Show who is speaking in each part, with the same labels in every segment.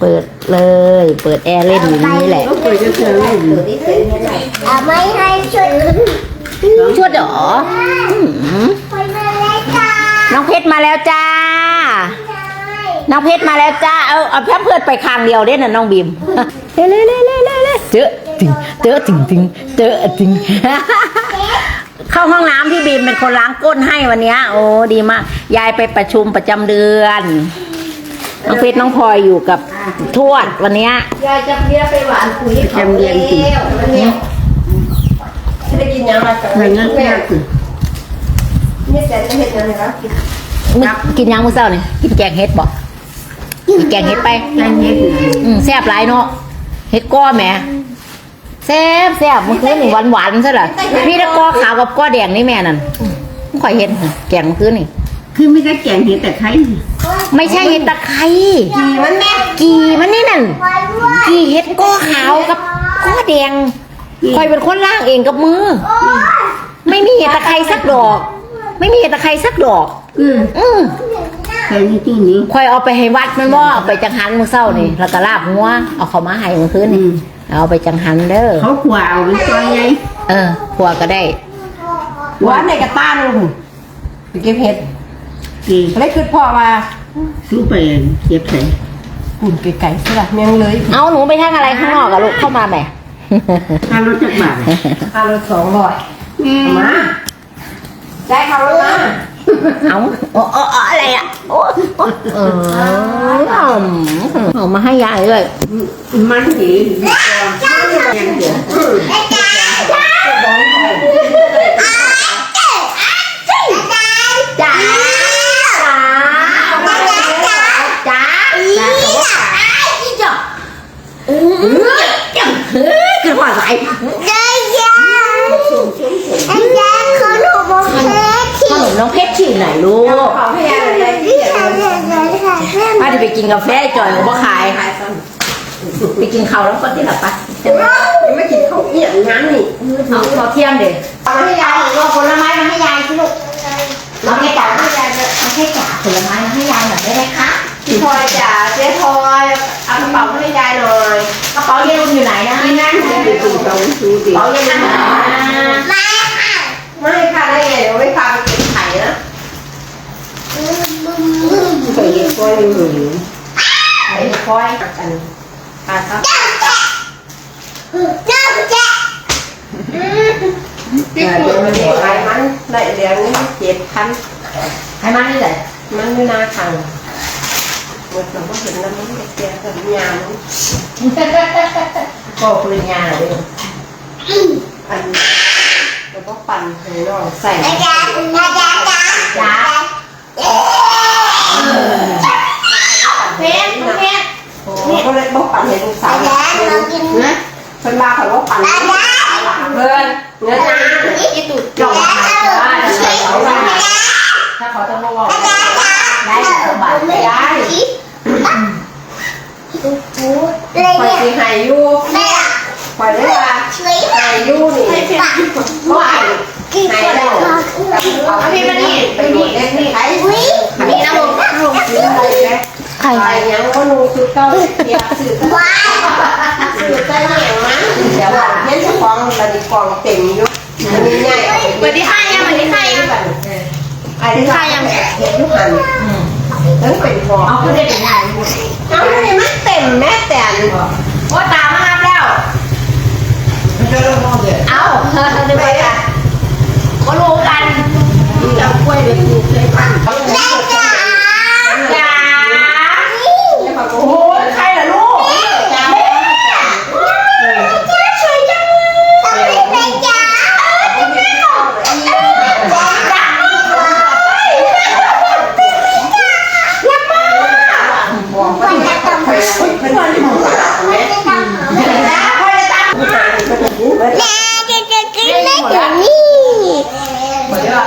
Speaker 1: เปิดเลย เปิดแอร์เล่นอยู่นี่แหละ
Speaker 2: ก็เปิดจะเจอเล่นอยู่
Speaker 3: อะไม่ให้ช่วย
Speaker 1: ชวดเหรออืม
Speaker 3: ไปมาเลยจ้า
Speaker 1: น้องเพชรมาแล้วจ้า น้องเพชรมาแล้วจ้า เอาเอาแพมเพิร์ดไปคางเดียวเด้น่ะน้องบีมเร็วเร็วเร็วเร็วเร็วเร็วเจอจริงเจอจริงจริงเจอจริงเข้าห้องน้ำพี่บีมเป็นคนล้างก้นให้วันเนี้ยโอ้ดีมาก ยายไปประชุมประจำเดือน น้องเพชรน้องพลอยอยู่กับทวดวันเนี้ย
Speaker 2: ยายจะเบี้ยไปหวานปุ๋ยจำเรียนสิ
Speaker 4: ไม่ได้กินยังมาจาก
Speaker 2: มันนั่นแค่สิ
Speaker 4: นี่แต่จะเห็นยังไงครับ
Speaker 1: มึงกินยังมื้อเช้านี่กินแกงเฮ็ดบ่กินแกงเฮ็ดไป
Speaker 2: แค่นี้สิ
Speaker 1: อืมแซ่บหลายเนาะเฮ็ดก้อแหมแซ่บแซ่บเมื่อคืนนี่หวานหวานๆซะล่ะพี่ตะก้อขาวกับก้อแดงนี่แม่นั่นไม่ค่อยเห็นแกงเมื่อคืนนี่
Speaker 2: คือไม่ได้แกงเห็ดแต่ไข่
Speaker 1: ไม่ใช่เห็ดตะไคร้
Speaker 4: กีมันแม่
Speaker 1: กีมันนี่นั่น
Speaker 3: วันด้วย
Speaker 1: กีเห็ดก้อขาวกับก้อแดงคอยเป็นคนล่างเองกับมือ ไม่มีเห็ดตะไคร้สักดอก ไม่มีเห็ดตะไคร้สักดอก
Speaker 2: อืม
Speaker 1: อือ
Speaker 2: ใส่ในตู้นี้
Speaker 1: คอยเอาไปให้วัดมันว่าเอาไปจังหันมื้อเช้านี่แล้วก็ลาบหัวเอาเขามาให้เมื่อคืน
Speaker 2: อื
Speaker 1: นี่
Speaker 2: ม
Speaker 1: เอาไปจังหันเด้อ
Speaker 2: เขาขวาวมันซอยไง
Speaker 1: เออขัวก็ได้
Speaker 4: หวานในกระต้านลูกไปเก็บเห็ด
Speaker 2: กี่
Speaker 4: อะไรคือพ่อมา
Speaker 2: ซื้อไปเก็บใส่
Speaker 4: ปุ่นไก่ๆใช่ป่ะเมียงเลย
Speaker 1: เอาหนูไปทางอะไรข้างนอกอะลูกเข้ามาแหม่
Speaker 2: ค่ารถจักรบาท
Speaker 4: ค่ารถสองร้อยมาได้เขาแล้วนะ
Speaker 1: เอาโอ้โอ้โอ้อะไรอะโอ้โอ้เออเอามาให้ยายเลย
Speaker 2: มันหียังเดี๋ยว
Speaker 1: จ้าจ้าจ้าจ้า คือว่าอะไร
Speaker 3: ได้ยังได้ยังขนมโอเค
Speaker 1: ขนมน้องเพชรชื่อไหนลูก
Speaker 4: ขอให้ยายเลย
Speaker 3: ที่ทำเสร็จแล้วค่ะเพื่อน
Speaker 1: ป้าจะไปกินกาแฟจอยของพ่อขายไปกินข้าวแล้วก็ที่หลับปะ
Speaker 4: ยังไม่กินข้าวเหนียวงั้นนี่
Speaker 1: เอาพอเที่ยงเด็ก
Speaker 4: เอาให้ยาย
Speaker 1: เอาผลไม้มาให้ยายสิลูกเราให้จ๋าให้ยายเอาให้จ๋าผลไม้มาให้ยายหน่อยได้ไหมคะ
Speaker 4: พลอยจ๋า อยู่
Speaker 1: ไหนนะ
Speaker 4: นี่นั่ง
Speaker 2: ไปดูตรงซื้อดิ
Speaker 1: กระเป๋าเยลุนอยู่ไหนนะ
Speaker 3: มาค่ะ
Speaker 4: ไม่ค่ะได้ไงเดี๋ยวไม่พาไปเก็บไข่นะ
Speaker 2: ใส่เห็ดก้อยหนึ่ง
Speaker 4: ไข่พลอยกันพาซับ
Speaker 3: เจ้าแจ๊
Speaker 4: ที่คุณมันเด็กไข่มันได้เลี้ยงเจ็ดพัน
Speaker 1: ให้มาที่ไหน
Speaker 4: มันไม่น่าขังห มดเราก็เห็นแล้วมันเสียกับยาม
Speaker 1: ก็ปริญญาเลย
Speaker 4: อันแล้วก็ปั่นให้น้องใส่
Speaker 3: อาจารย์อาจารย์จ้า
Speaker 1: จ้าเพชรเพชร
Speaker 4: โอ้ก็เลยบอกปั่นให้ลูกสาว
Speaker 3: อาจารย์เรากินะ
Speaker 4: เพิ่นมาเขาว่าปั่น
Speaker 3: อาจารย์
Speaker 4: เพิ่นเนนะ
Speaker 1: อีตุดกล่องหายบ้านเขาว่าถ้าเขาต้องมาบอก ได้สบายใจได้
Speaker 3: เลย
Speaker 4: คอยสิห้อยู่
Speaker 3: แม่
Speaker 4: คอยได้ว่า
Speaker 3: ช่วย
Speaker 4: ยู่นี่เพราะว่า
Speaker 3: น
Speaker 4: ห้
Speaker 3: ก่อน
Speaker 4: แล้วเอาพี่มานี่ไปนี่เล่นนี่ไอ้
Speaker 3: อุ้ย
Speaker 4: นี่นะลูกลูกซื้ออะไรนะ
Speaker 1: ใคร
Speaker 4: ใครยังก็ลูกซื้อเก้าเดียวซื้อ
Speaker 3: ว้าว
Speaker 4: ซื้อใส่เหนียวมั้งเดี๋ยวว่าเห็นเจ้าของบัดนี้กล่องเต็มอยู่อันนี้ง่ายสวัสดีค่ะยังสวัสดีค่ะยัง ไอ้ที่ค่ะยังเห็นทุกอันทั้งเป็นฟอง
Speaker 1: เอาขึ้นได้ถึงไหน
Speaker 4: เอาเนี่ยมันเต็มแม่แต่น
Speaker 1: โอ้ตามมาแล้วเอาเดี๋ยวไปกันก็รู้กัน
Speaker 4: จะกล้วยไปปลูกเลยปั้น
Speaker 3: แม่จ๋า
Speaker 1: จ้า
Speaker 4: โอ้โหใครล่ะลูกจ้า
Speaker 3: ช่วยจังเลยแม่จ๋า
Speaker 4: บอกว่าจะต้องไปเพื่อนที่หมู่บ้านแม่
Speaker 3: แม่
Speaker 4: ผู้ชายก็จะรู้ไหม
Speaker 3: จะจะกินได้ถึงนี่
Speaker 4: เหมือนว่า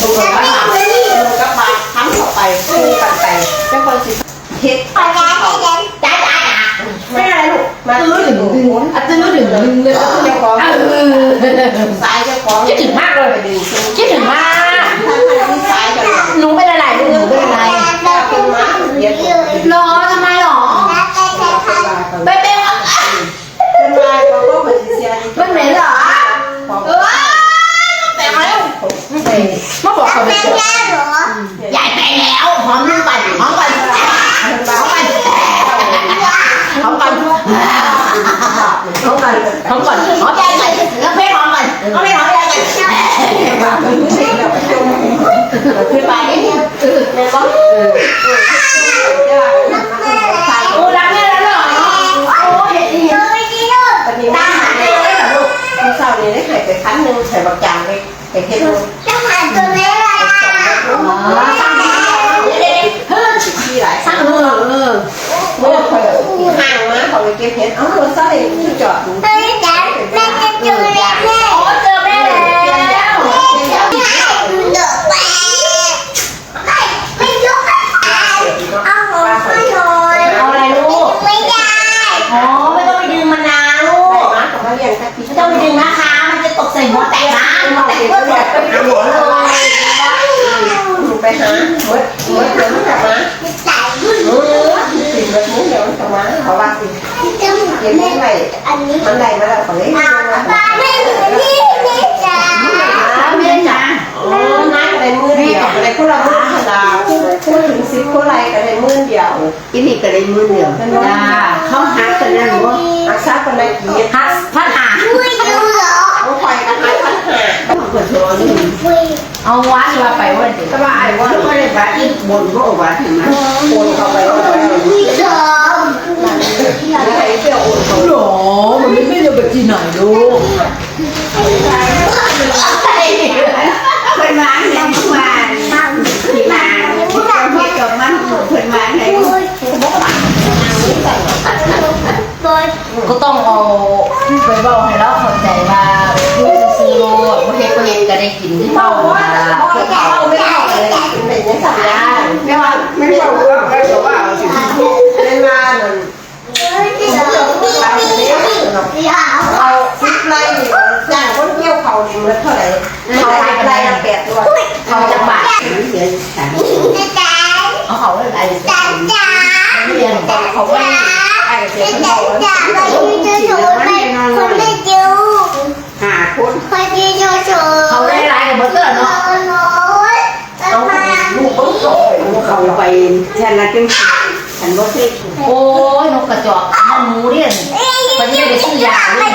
Speaker 4: ดูว่าดูกับมาทั้งต่อไปคู่กันไปเจ้าคนสิเฮ็ด
Speaker 3: ขอแม่ให้เดิน
Speaker 1: จ้าจ้า
Speaker 4: ไม่ อะไรลูกมาตื้อดึงดึง
Speaker 1: อะตื้อดึงดึงเลย
Speaker 4: เจ้าของสายเจ้าของ
Speaker 1: คิดถึงมากเลย
Speaker 4: ดึงดึง
Speaker 1: คิดถึงมาก
Speaker 4: ถ้าใครที่สายกัน
Speaker 1: หนูเป็นอะไรลูกหนูเป็นอะไร
Speaker 4: ถ้าเป็นม้าเดี๋ยว
Speaker 1: รอทำไมหรอ
Speaker 3: แม่
Speaker 1: ก่อนหอมก่อนหอมยายก่อนน้องเพชรหอมก่อนน้องเพชรหอมยายก่อนขึ้นไปนิดนึงแม่ ก็โอ้รักแม่แล้วเหรอโอ้เห็นดี
Speaker 3: ตัวไม่ดีลูก
Speaker 4: วันนี้
Speaker 1: ตา
Speaker 4: ตา
Speaker 1: หา
Speaker 4: หา
Speaker 1: ได้
Speaker 4: ได้
Speaker 1: เลยเหรอลูก
Speaker 4: ผู้สาวนี่ได้หายไปครั้งหนึ่งใส่บักจางไปไปเฮ็ดลูก
Speaker 3: จะหาตัวเล็กอะ
Speaker 1: อ๋อสั่งเด็กๆเฮ้ย
Speaker 4: ที่หลาย
Speaker 1: สั่งเออเออ
Speaker 4: เมื่อคอยห่างมาเขาไปเก็บเห็ดเอ้ารถไฟที่จอด
Speaker 3: เฮ้ยจ๋าแม่จะจูเล็กแม่
Speaker 1: โอ้เจอแม่แล้ว
Speaker 3: ดูเด็กแม่ไม่ไม่ยกเอาหัวไปหน่อย
Speaker 1: เอาอะไรลูก
Speaker 3: ไม่ได้
Speaker 1: อ๋อไม่ต้องไปดึงมันนะลู
Speaker 4: ได้
Speaker 1: ก
Speaker 4: มาของมาเรียนกะทิ
Speaker 1: ไม่ต้องไปดึงนะคะ มันจะตกใส่หัวแตกนะหัวแตก
Speaker 4: ก็
Speaker 1: ก็
Speaker 4: แบ
Speaker 1: แบบ บ
Speaker 4: ไปหาหมอเลยไปหาเมื่อเมื่อเดี๋ยวมันกลับมา
Speaker 3: ใส่รุ่น
Speaker 4: เออสิแบบนี้เดี๋ยวมันกลับมาเขาว่าสิ
Speaker 3: จัง
Speaker 4: เก็บไม่ไหว
Speaker 3: อันนี้
Speaker 4: มันไหลมาแล้วเขาเลย
Speaker 3: เอาปลาไม่เหมือนที่นี่จ้า
Speaker 1: แม่จ๋า
Speaker 4: โอ้นักอะไรมือเดียวอะไรพวกเราพูดธรรมดาพูดถึงสิบคนไรก็ได้มือเดียว
Speaker 2: กินนี่ก็ได้มือเดียว
Speaker 4: เป็นว่า
Speaker 2: เขาหักกันนั่นบ่
Speaker 4: อาซาคนละกี่
Speaker 1: พัดพัดหา
Speaker 3: ไม่ดูเหรอ
Speaker 4: ต้องคอยกันหาปัญหา
Speaker 2: ต้องกดโชว์นี่
Speaker 3: ไม่
Speaker 1: เอาวัดว่าไปว่าเด็ก
Speaker 2: แต่ว่าไอ้ว่าไม่ได้บาดอีกบนก็บาดเห็นไหม
Speaker 4: โอนเขาไปว่า
Speaker 3: ไม่ชอบ
Speaker 4: ใครเที่ยวโอนเขา
Speaker 1: หรอมันไม่ได้ไปที่ไหนลูก
Speaker 2: เพิ่นมาเนี่ยเมื่อวานที่มาที่เราเฮ็ดกับมันเพิ่นมาไหน
Speaker 1: ก็ต้องเอาไปบอกให้เราเข้าใจว่าลูกซื้อโลดว่าเฮ็ดก็เฮ็ดก็ได้กินที่เท่าว่า
Speaker 4: เขาไม่เอาเลยเป็นยังสัญญา
Speaker 2: ไม่ว่าไม่ว่าว่าก็จะว่าสิ
Speaker 4: เล่นมาหนึ่งเอาซิปไล่จ้างคนเที่ยวเขาเนี่ยมันเท่าไหร่เขาไล่ละแปดร้อย
Speaker 1: เขาจะบาด
Speaker 2: เสียฉัน
Speaker 1: เอาเขาอะไร เรียน
Speaker 4: เขาไม่ไอ้เสียเขา
Speaker 2: หาคนไปยืน
Speaker 1: เฉยเขาได้ไรกับเบอร์เกอร์เนาะ
Speaker 4: เอาลูกเขาส่ง
Speaker 2: เขาไปฉันละจังฉันบ่เคย
Speaker 1: โอ้ยนกกระจอกมันหมูเรียนมันจะไปซื้อยาเลย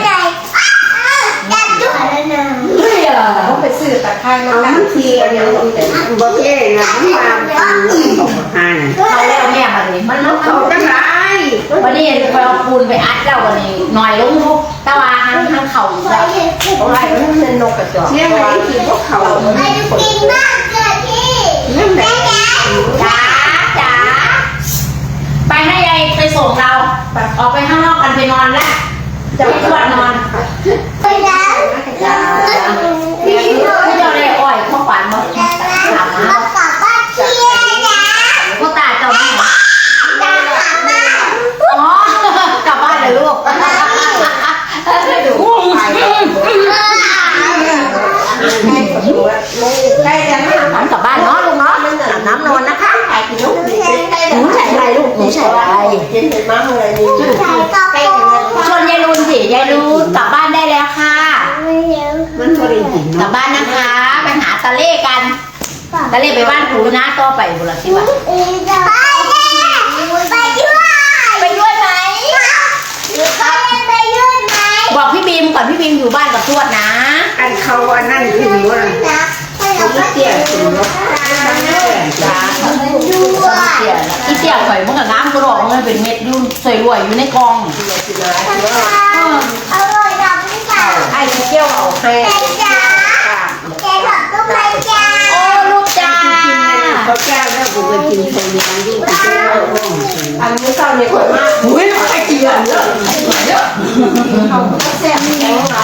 Speaker 1: เฮ้ยอะ
Speaker 4: เขาไปซื้อตะไคร้มา
Speaker 2: เอา
Speaker 4: ตั้ง
Speaker 2: มันทีอันนี้บ่เคยนะมันมาเขาหา
Speaker 1: เขาแล้วแม่มันนี่มันมัน
Speaker 2: เขาจังไร
Speaker 1: วันนี้ไปเอาปูนไปอัดเราวันนี้หน่อยลงทุกตะวันทั้งทั้งเข่าแบบ
Speaker 4: เขาไล่มันเป็นนกกระจอก
Speaker 2: เสียงอะไรคือพวกเขานั่นแหละ
Speaker 1: จ๋าจ๋าไปให้ยายไปส่งเราออกไปข้างนอกกันไปนอนละจะไปทวดนอนไปจ้าได้อ้อยข้าวฝันมาถามมาพ่อตาเจ้าแม่อ๋อกลับบ้านเลยลูก
Speaker 4: ใกล้จะห้า
Speaker 1: ถามกลับบ้านเนาะลูกเนาะอาบน้ำนอนนะคะ
Speaker 4: ขายกินนกใกล้
Speaker 1: หนูใส่อะไรลูกหนูใส่อะไร
Speaker 4: เย็นเห็นมากเลยนี่ใกล้กัน
Speaker 1: ชวนยายรุนสิยายรุนกลับบ้านได้แล้วค่ะ
Speaker 2: มันบ่ได้ยิน
Speaker 1: กลับ
Speaker 2: เนาะ
Speaker 1: บ้านนะคะไปหาตาเล่กันตาเล่ไปบ้านปู่นะต่อไปบุรสิวะไปด้วยไหมบอกพี่บีมก่อนพี่บีมอยู่บ้านกับทวดนะ
Speaker 2: อันเขาอันนั้นคือว่าเข เป็
Speaker 1: นเม็ดอยู่ใส่รวยอยู่ในกองไอ้เกี้ยวเอา
Speaker 4: ให้มไม้จ้า
Speaker 1: โอ้ลูกจ้า
Speaker 2: เขาแก้แล้วกูไปกินคนเดียวยิ่งกูจะเอาห้อง
Speaker 4: อันนี้เศร้าเนี่ยคนมาก
Speaker 1: อุ้ยไอ้เกี่ยเยอะเยอะ
Speaker 4: เขาแซ่บแข็งนะ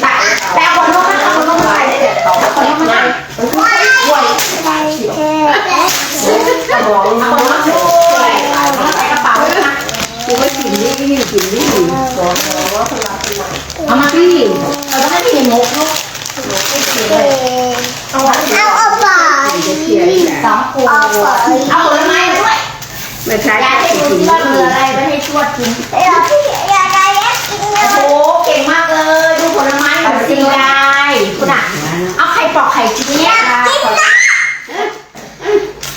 Speaker 1: แต่แต่คนนู้นมันคนนู้นมันไปเลยเขาคนนู้นมันไปรวย
Speaker 4: สมอง
Speaker 1: คนนู้นช่วยเอาใส่กระเป๋านะ
Speaker 2: กูไม่กินนี่ยิ่งกินนี่
Speaker 1: เอามาพี่เราต้องให้พี่งกลูก
Speaker 3: เอาออกไป
Speaker 2: จะเที่ย นี่แหละ
Speaker 1: สองปูเอาผลไม้ด้วย
Speaker 2: ไม่ใช่
Speaker 1: ยายให้ดูที่ว่าเหลืออะไรไปให้ทวดกิน
Speaker 3: อย่าพี่อย่าได้แยกกินเล
Speaker 1: โอ้
Speaker 3: ย
Speaker 1: โหเก่งมากเลยดูผลไม้หน่อยสิยายคุณอะเอาไข่ปอกไข่ชิ้นเนี้ยค่ะ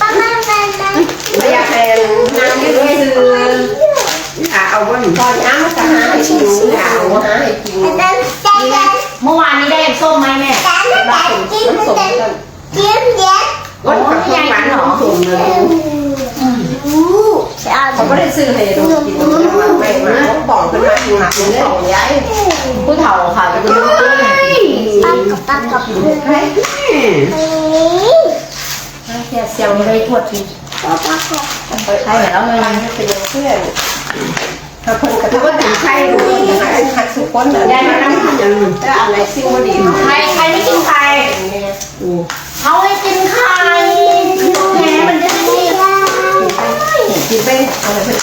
Speaker 3: ป้าแม่แม่แม่
Speaker 2: ไม่อยากให้น้ำนี่ด้วยคือเอาบน
Speaker 4: ตอนน้ำมันจะหาให้กินหนาวหาให้กิน
Speaker 3: แต่แต่แต่
Speaker 1: เมื่อวานนี้ได้ส้มไหมแม่
Speaker 3: แต่แต่กิน
Speaker 4: มันสม
Speaker 3: แต่
Speaker 4: กัน
Speaker 3: กินเย็น
Speaker 2: ก้นกับส้มหวานของสุ่มเลย
Speaker 3: ใช่
Speaker 4: เขาไม่ได้ ซื้อให้เรากินมันไม่มาเขาบอกขึ้นมาหนักเลยของย้าย
Speaker 1: ผู้เฒ่าค่ะจะเป็นลูกเล่น
Speaker 3: ปักกับปักกับ
Speaker 2: ใคร
Speaker 1: แค่เซลล์ไม่ได้ทวดที
Speaker 3: ปักกับ
Speaker 1: ใช่แล้วเลย
Speaker 4: เป็นเพื่อนถ้าเพิ่นกระตุ้นถึงใครดูหัดสุขคนเหรอ
Speaker 2: ได้มาทำยัง
Speaker 4: จะอะไรสิ่งบ่ดี
Speaker 1: ใครใครไม่กินไข่เขาให้กินไข่แหมมันจะได้
Speaker 4: กินไปอะไรเพิ่น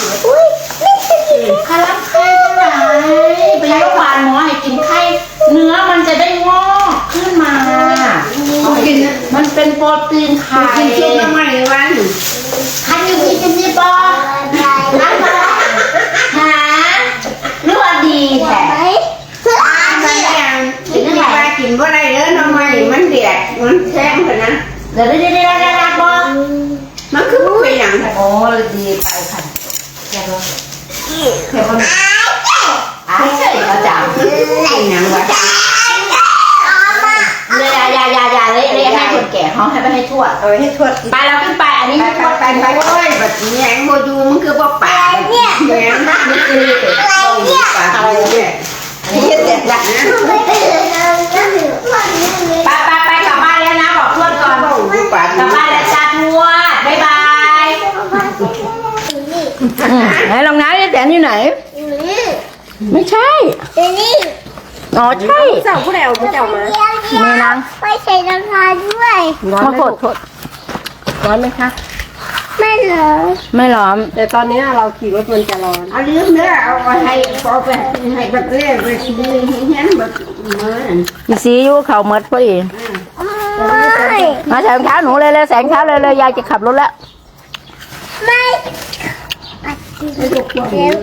Speaker 4: กิน
Speaker 1: คารับไข่เท่าไหร่ไปโรงพยาบาลหมอให้กินไข่เนื้อมันจะได้งอกขึ้นมา
Speaker 2: เขากิน
Speaker 1: มันเป็นโปรตีนไข่
Speaker 2: กินชุบน้ำมันวัน
Speaker 1: ใครอยู่ที่กินนี่ปอรักมาหาหรือว่าดีแท้
Speaker 2: มันยังกินว่ากินว่าไรเด้อน้ำมันมันเดือดมันแข็งขนาด
Speaker 1: เดี๋ยวเดี๋ยวเดี๋ยวเดี๋ยวเดี๋ยวปอ
Speaker 2: มันคือไม่เป็นอย่าง
Speaker 1: โอ้ดีไปค่ะแค่ว่า แค่ว่าอ้ายใช่เขาจัง
Speaker 2: เป็นอย่างวะ
Speaker 1: เลยยายายายาเลยเลยให้คนแก่เขาให้ไปให้ทวด
Speaker 4: เอาให้ทวด
Speaker 1: ไปเราขึ้นไปอันนี้
Speaker 2: ไป
Speaker 1: ให้ท
Speaker 2: ไป
Speaker 1: วด
Speaker 2: ไป
Speaker 1: ไป
Speaker 2: ไป
Speaker 1: ไป
Speaker 2: โอ้ยแบบนี้แหงโมยูมันคือบ่ปากเนี่ยแหง
Speaker 1: นี่คือนี่คือ
Speaker 2: ปากอะไรเนี่ย
Speaker 4: ที่เด็ดละ
Speaker 1: ไปไปไปกลับบ้านแล้วนะบอกทวดก่อน
Speaker 2: โอ้ยปาก
Speaker 1: กลับบ้านแล้วจ้าทวดบ๊ายบายไหนลอง น้ำแตนอยู่ไหนไม่ใช่อ๋อใช่
Speaker 4: เจ้าผู้ใดเอาผู้เจ้ามา
Speaker 1: มีนาง
Speaker 3: ไม่ใส่รองเท้าด้วย
Speaker 1: มาโกดโทษ
Speaker 4: ร้อนไหมคะ
Speaker 3: ไม่เหรอ
Speaker 1: ไม่ล้อม
Speaker 4: แต่ตอนนี้เราขี่รถมันจะร้อน
Speaker 2: เอาลืมเด้อเอาให้พอไปให้แบบเล่ไปซื้อเห็นแบบเหมือน
Speaker 1: อีซีอยู่เขาเมดพอดี
Speaker 3: ไม่
Speaker 1: มาแสงเท้าหนูเลยเลยแสงเท้าเลยเลยยายจะขับรถแล้ว
Speaker 3: ไม่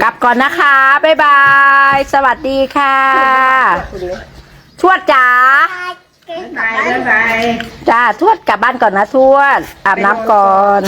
Speaker 1: กลับก่อนนะคะ บ๊ายบาย สวัสดีค่ะทวดจ๋า
Speaker 2: ไปแล้วไป
Speaker 1: จ้าทวดกลับบ้านก่อนนะทวด อาบน้ำก่อน